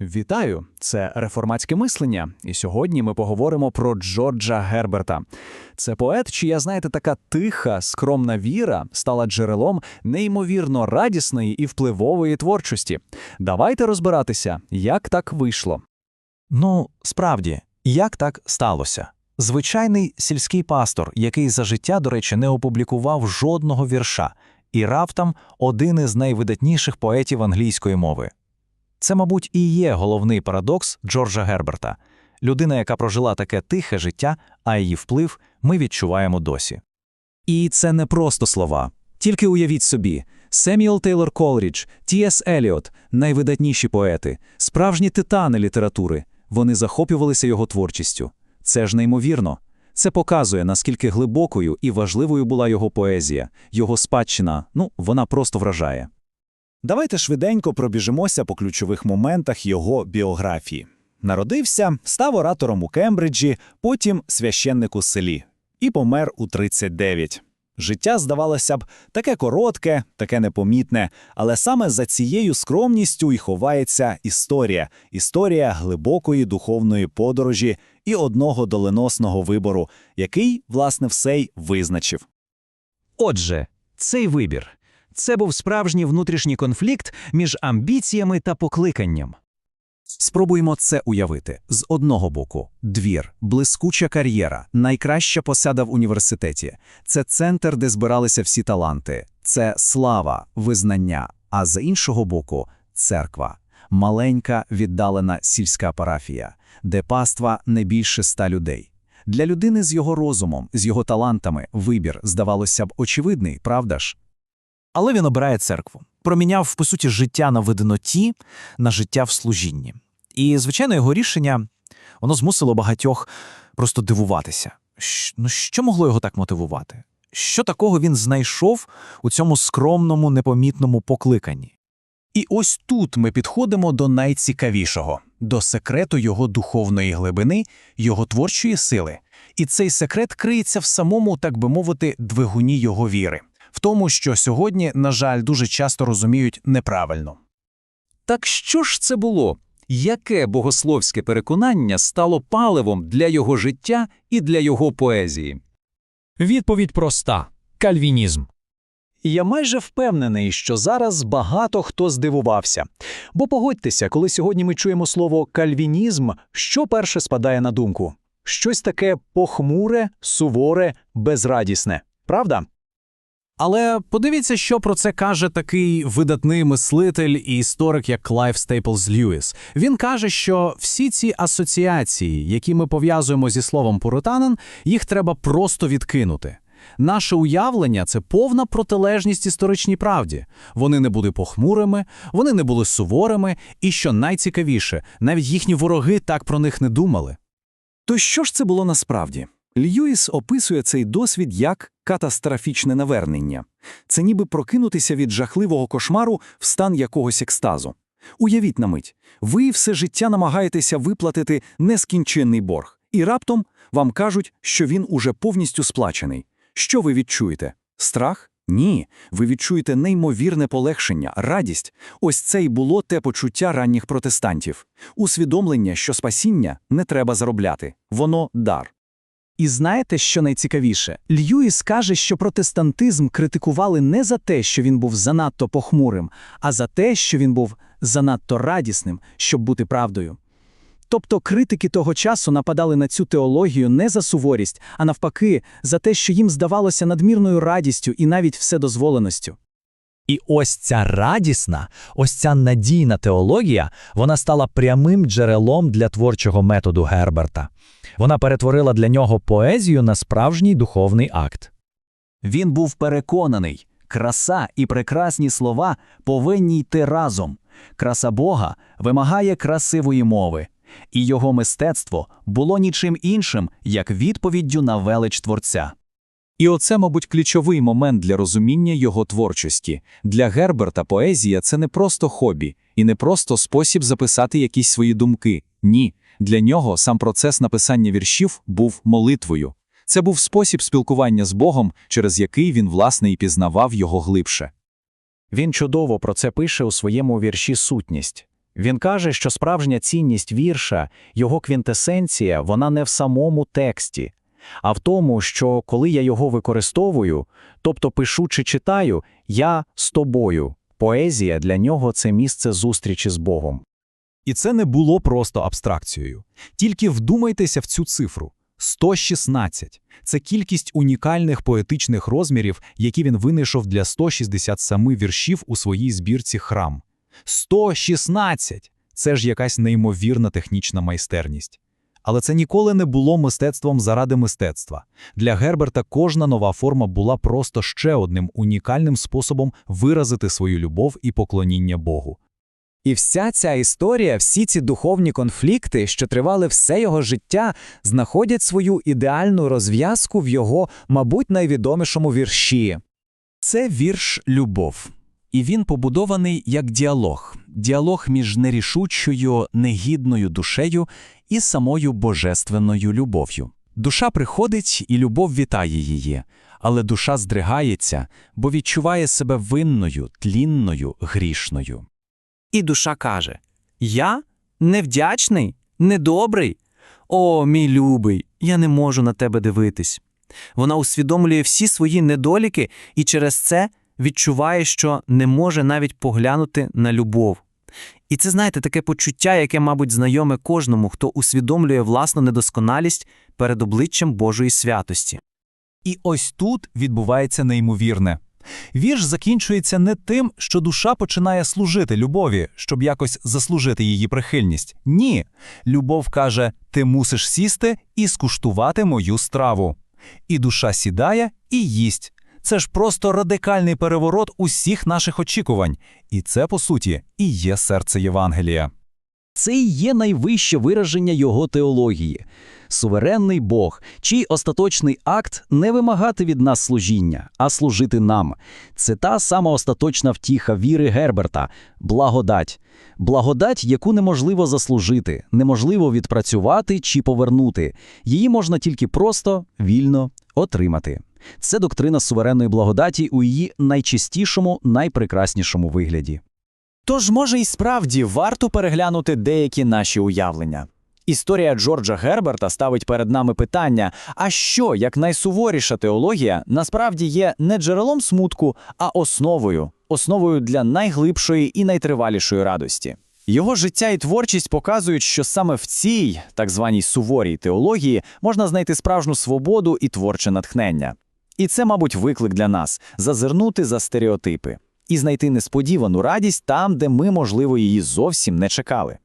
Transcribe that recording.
Вітаю! Це реформатське мислення, і сьогодні ми поговоримо про Джорджа Герберта. Це поет, чия, знаєте, така тиха, скромна віра стала джерелом неймовірно радісної і впливової творчості. Давайте розбиратися, як так вийшло. Ну, справді, як так сталося? Звичайний сільський пастор, який за життя, до речі, не опублікував жодного вірша, і раптом один із найвидатніших поетів англійської мови. Це, мабуть, і є головний парадокс Джорджа Герберта людина, яка прожила таке тихе життя, а її вплив ми відчуваємо досі. І це не просто слова. Тільки уявіть собі, Семюел Тейлор Колрідж, Ті.С. Еліот – найвидатніші поети, справжні титани літератури. Вони захоплювалися його творчістю. Це ж неймовірно. Це показує, наскільки глибокою і важливою була його поезія, його спадщина, ну, вона просто вражає. Давайте швиденько пробіжимося по ключових моментах його біографії. Народився, став оратором у Кембриджі, потім священник у селі. І помер у 39. Життя, здавалося б, таке коротке, таке непомітне, але саме за цією скромністю і ховається історія, історія глибокої духовної подорожі і одного доленосного вибору, який, власне, все й визначив. Отже, цей вибір це був справжній внутрішній конфлікт між амбіціями та покликанням. Спробуємо це уявити. З одного боку, двір, блискуча кар'єра, найкраща посада в університеті. Це центр, де збиралися всі таланти. Це слава, визнання. А з іншого боку, церква. Маленька, віддалена сільська парафія, де паства не більше ста людей. Для людини з його розумом, з його талантами, вибір, здавалося б, очевидний, правда ж? Але він обирає церкву, проміняв, по суті, життя на видноті на життя в служінні. І, звичайно, його рішення воно змусило багатьох просто дивуватися. Ну, що могло його так мотивувати? Що такого він знайшов у цьому скромному, непомітному покликанні? І ось тут ми підходимо до найцікавішого до секрету його духовної глибини, його творчої сили. І цей секрет криється в самому, так би мовити, двигуні його віри, в тому, що сьогодні, на жаль, дуже часто розуміють неправильно. Так що ж це було? Яке богословське переконання стало паливом для його життя і для його поезії? Відповідь проста кальвінізм. Я майже впевнений, що зараз багато хто здивувався. Бо погодьтеся, коли сьогодні ми чуємо слово кальвінізм, що перше спадає на думку? Щось таке похмуре, суворе, безрадісне. Правда? Але подивіться, що про це каже такий видатний мислитель і історик, як Клайв Стейплз Льюіс. Він каже, що всі ці асоціації, які ми пов'язуємо зі словом пуританин, їх треба просто відкинути. Наше уявлення це повна протилежність історичній правді. Вони не були похмурими, вони не були суворими, і що найцікавіше, навіть їхні вороги так про них не думали. То що ж це було насправді? Льюіс описує цей досвід як катастрофічне навернення. Це ніби прокинутися від жахливого кошмару в стан якогось екстазу. Уявіть на мить, ви все життя намагаєтеся виплатити нескінченний борг, і раптом вам кажуть, що він уже повністю сплачений. Що ви відчуєте? Страх? Ні. Ви відчуєте неймовірне полегшення, радість. Ось це й було те почуття ранніх протестантів. Усвідомлення, що спасіння не треба заробляти. Воно дар. І знаєте, що найцікавіше? Льюіс каже, що протестантизм критикували не за те, що він був занадто похмурим, а за те, що він був занадто радісним, щоб бути правдою. Тобто критики того часу нападали на цю теологію не за суворість, а навпаки, за те, що їм здавалося надмірною радістю і навіть вседозволеностю. І ось ця радісна, ось ця надійна теологія, вона стала прямим джерелом для творчого методу Герберта. Вона перетворила для нього поезію на справжній духовний акт. Він був переконаний, краса і прекрасні слова повинні йти разом. Краса Бога вимагає красивої мови, і його мистецтво було нічим іншим, як відповіддю на велич Творця. І оце, мабуть, ключовий момент для розуміння його творчості. Для Герберта поезія це не просто хобі і не просто спосіб записати якісь свої думки. Ні, для нього сам процес написання віршів був молитвою. Це був спосіб спілкування з Богом, через який він, власне, і пізнавав його глибше. Він чудово про це пише у своєму вірші Сутність. Він каже, що справжня цінність вірша, його квінтесенція, вона не в самому тексті, а в тому, що коли я його використовую, тобто пишу чи читаю, я з тобою. Поезія для нього це місце зустрічі з Богом. І це не було просто абстракцією. Тільки вдумайтеся в цю цифру. 116 – це кількість унікальних поетичних розмірів, які він винайшов для 167 віршів у своїй збірці «Храм». 116 – це ж якась неймовірна технічна майстерність. Але це ніколи не було мистецтвом заради мистецтва. Для Герберта кожна нова форма була просто ще одним унікальним способом виразити свою любов і поклоніння Богу. І вся ця історія, всі ці духовні конфлікти, що тривали все його життя, знаходять свою ідеальну розв'язку в його, мабуть, найвідомішому вірші. Це вірш Любов. І він побудований як діалог, діалог між нерішучою, негідною душею і самою божественною любов'ю. Душа приходить, і любов вітає її, але душа здригається, бо відчуває себе винною, тлінною, грішною. І душа каже: Я невдячний, недобрий. О, мій любий, я не можу на тебе дивитись. Вона усвідомлює всі свої недоліки і через це відчуває, що не може навіть поглянути на любов. І це, знаєте, таке почуття, яке, мабуть, знайоме кожному, хто усвідомлює власну недосконалість перед обличчям Божої святості. І ось тут відбувається неймовірне. Вірш закінчується не тим, що душа починає служити любові, щоб якось заслужити її прихильність. Ні. Любов каже: ти мусиш сісти і скуштувати мою страву. І душа сідає і їсть. Це ж просто радикальний переворот усіх наших очікувань. І це, по суті, і є серце Євангелія. Це і є найвище вираження його теології. Суверенний Бог, чий остаточний акт не вимагати від нас служіння, а служити нам. Це та сама остаточна втіха віри Герберта – благодать. Благодать, яку неможливо заслужити, неможливо відпрацювати чи повернути. Її можна тільки просто, вільно отримати. Це доктрина суверенної благодаті у її найчистішому, найпрекраснішому вигляді. Тож, може, і справді варто переглянути деякі наші уявлення. Історія Джорджа Герберта ставить перед нами питання: а що, як найсуворіша теологія, насправді є не джерелом смутку, а основою, основою для найглибшої і найтривалішої радості. Його життя і творчість показують, що саме в цій так званій суворій теології можна знайти справжню свободу і творче натхнення. І це, мабуть, виклик для нас зазирнути за стереотипи і знайти несподівану радість там, де ми, можливо, її зовсім не чекали.